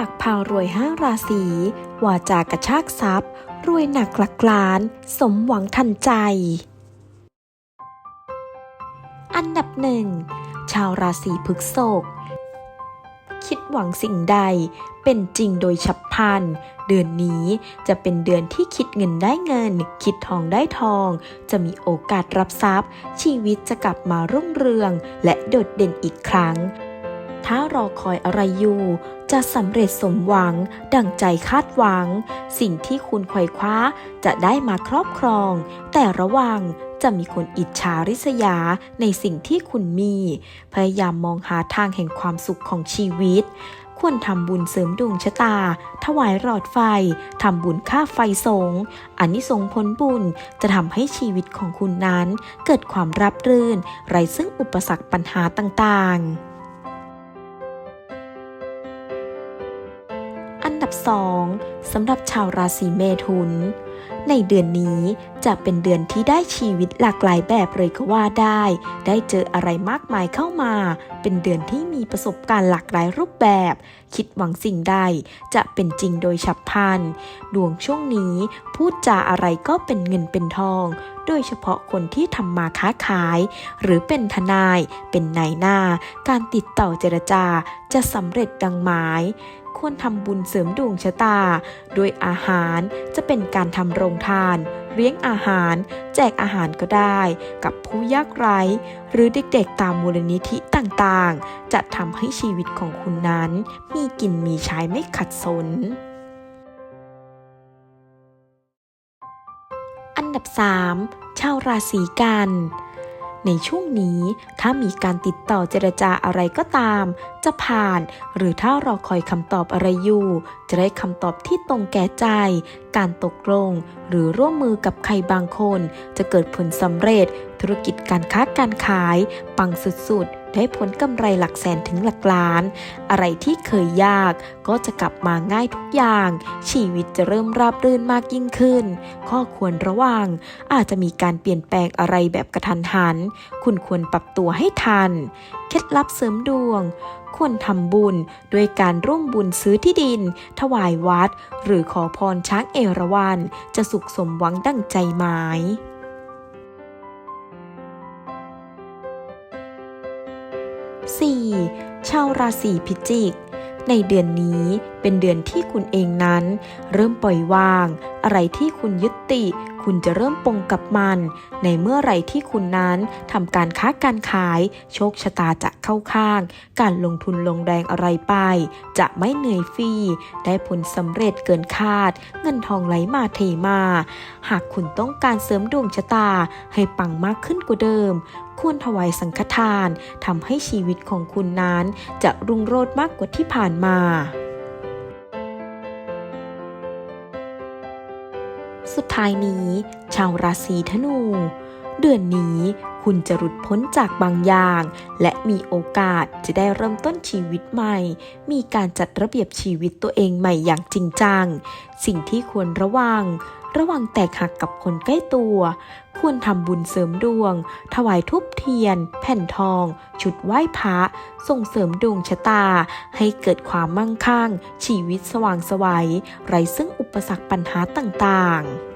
ากพาวรวยห้าราศีวาจากระชากทรัพย์ รวยหนักหลักล้าน สมหวังทันใจ อันดับหนึ่งชาวราศีพฤษภคิดหวังสิ่งใดเป็นจริงโดยฉับพลัน เดือนนี้จะเป็นเดือนที่คิดเงินได้เงิน คิดทองได้ทอง จะมีโอกาสรับทรัพย์ ชีวิตจะกลับมารุ่งเรือง และโดดเด่นอีกครั้ง ถ้ารอคอยอะไรอยู่ จะสำเร็จสมหวัง ดั่งใจคาดหวัง สิ่งที่คุณไขว่คว้าจะได้มาครอบครอง แต่ระวังจะมีคนอิจฉาริษยาในสิ่งที่คุณมี พยายามมองหาทางแห่งความสุขของชีวิต ควรทำบุญเสริมดวงชะตา ถวายหลอดไฟ ทำบุญค่าไฟสงอันนี้สงผลบุญจะทำให้ชีวิตของคุณนั้น เกิดความรับรื่น ไร้ซึ่งอุปสรรคปัญหาต่างๆ ดับ 2สำหรับชาวราศีเมถุน ในเดือนนี้จะเป็นเดือนที่ได้ชีวิตหลากหลายแบบเลยก็ว่าได้ ได้เจออะไรมากมายเข้ามา เป็นเดือนที่มีประสบการณ์หลากหลายรูปแบบ คิดหวังสิ่งใด จะเป็นจริงโดยฉับพลัน ดวงช่วงนี้พูดจาอะไรก็เป็นเงินเป็นทอง โดยเฉพาะคนที่ทำมาค้าขาย หรือเป็นทนาย เป็นนายหน้า การติดต่อเจรจา จะสำเร็จดังหมาย ควรทำบุญเสริมดวงชะตา โดยอาหารจะเป็นการทำโรงทาน เลี้ยงอาหาร แจกอาหารก็ได้ กับผู้ยากไร้ หรือเด็กๆตามมูลนิธิต่างๆ จะทำให้ชีวิตของคุณนั้น มีกินมีใช้ไม่ขัดสน อันดับ 3 ชาวราศีกัน ในช่วงนี้ถ้ามีการติดต่อเจรจาอะไรก็ตาม จะผ่าน หรือถ้ารอคอยคำตอบอะไรอยู่ จะได้คำตอบที่ตรงแก่ใจ การตกลง หรือร่วมมือกับใครบางคน จะเกิดผลสำเร็จ ธุรกิจการค้าการขาย ปังสุด ได้ผลกำไรหลักแสนถึงหลักล้าน อะไรที่เคยยากก็จะกลับมาง่ายทุกอย่าง ชีวิตจะเริ่มราบรื่นมากยิ่งขึ้น ข้อควรระวัง อาจจะมีการเปลี่ยนแปลงอะไรแบบกระทันหัน คุณควรปรับตัวให้ทัน เคล็ดลับเสริมดวงควรทำบุญด้วยการร่วมบุญซื้อที่ดิน ถวายวัด หรือขอพรช้างเอราวัณจะสุขสมหวังดั่งใจหมาย 4. ชาวราศีพิจิก ในเดือนนี้ เป็นเดือนที่คุณเองนั้น เริ่มปล่อยวาง อะไรที่คุณยึดติคุณจะเริ่มปลงกับมัน ในเมื่อไรที่คุณนั้นทำการค้าการขาย โชคชะตาจะเข้าข้าง การลงทุนลงแรงอะไรไป จะไม่เหนื่อยฟรี ได้ผลสำเร็จเกินคาด เงินทองไหลมาเทมา หากคุณต้องการเสริมดวงชะตาให้ปังมากขึ้นกว่าเดิม ควรถวายสังฆทานทำให้ชีวิตของคุณนั้น จะรุ่งโรจน์มากกว่าที่ผ่านมา ท้ายนี้ ชาวราศีธนู เดือนนี้คุณจะหลุดพ้นจากบางอย่าง และมีโอกาสจะได้เริ่มต้นชีวิตใหม่ มีการจัดระเบียบชีวิตตัวเองใหม่อย่างจริงจัง สิ่งที่ควรระวัง ระวังแตกหักกับคนใกล้ตัว ควรทำบุญเสริมดวง ถวายทุบเทียน แผ่นทอง ชุดไหว้พระ ส่งเสริมดวงชะตา ให้เกิดความมั่งคั่ง ชีวิตสว่างไสวัยไร้ซึ่งอุปสรรคปัญหาต่างๆ